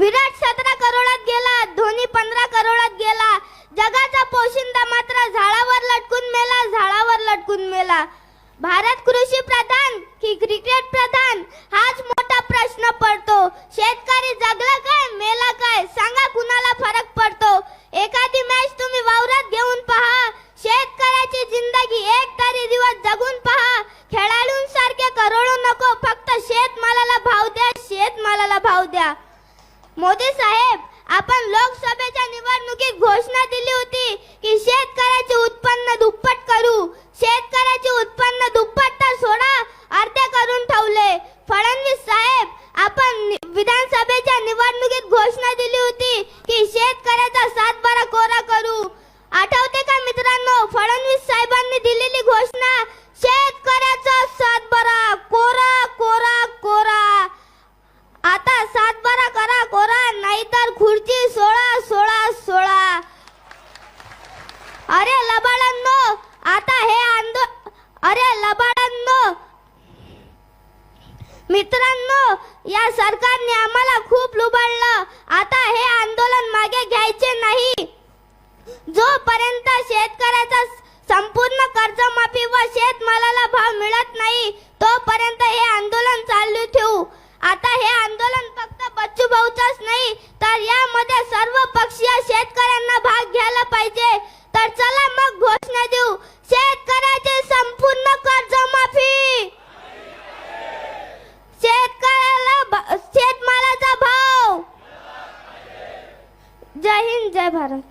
विराट सतरा करोडात गेला धोनी पंधरा करोडात गेला. जगाचा पोशिंदा मात्र झाडावर लटकून मेला झाडावर लटकून मेला. भारत कृषी प्रधान की क्रिकेट प्रधान? हाच मोठा प्रश्न पडतो. शेतकरी जगला काय मेला काय? सांगा कुणाला फरक पडतो. एखादी मॅच तुम्ही वावरात घेऊन पहा. शेतकऱ्याची जिंदगी एक तरी दिवस जगून पहा. खेळाडूंसारखे करोडो नको फक्त शेतमालाला भाव द्या शेतमालाला भाव द्या. मोदी साहेब आपण लोकसभेच्या निवडणुकीत घोषणा दिली होती की शेतकऱ्याचे उत्पन्न मित्रांनो या सरकारने आम्हाला खूप लुबाडलं. आता हे आंदोलन मागे घ्यायचे नाही. जोपर्यंत शेतकऱ्याचा संपूर्ण कर्जमाफी व शेतमालाला भाव मिळत नाही तोपर्यंत हे आंदोलन चालू ठेवू. आता हे आंदोलन फक्त बच्चू भाऊचंच नाही तर यामध्ये सर्व पक्ष हिंद जय भारत.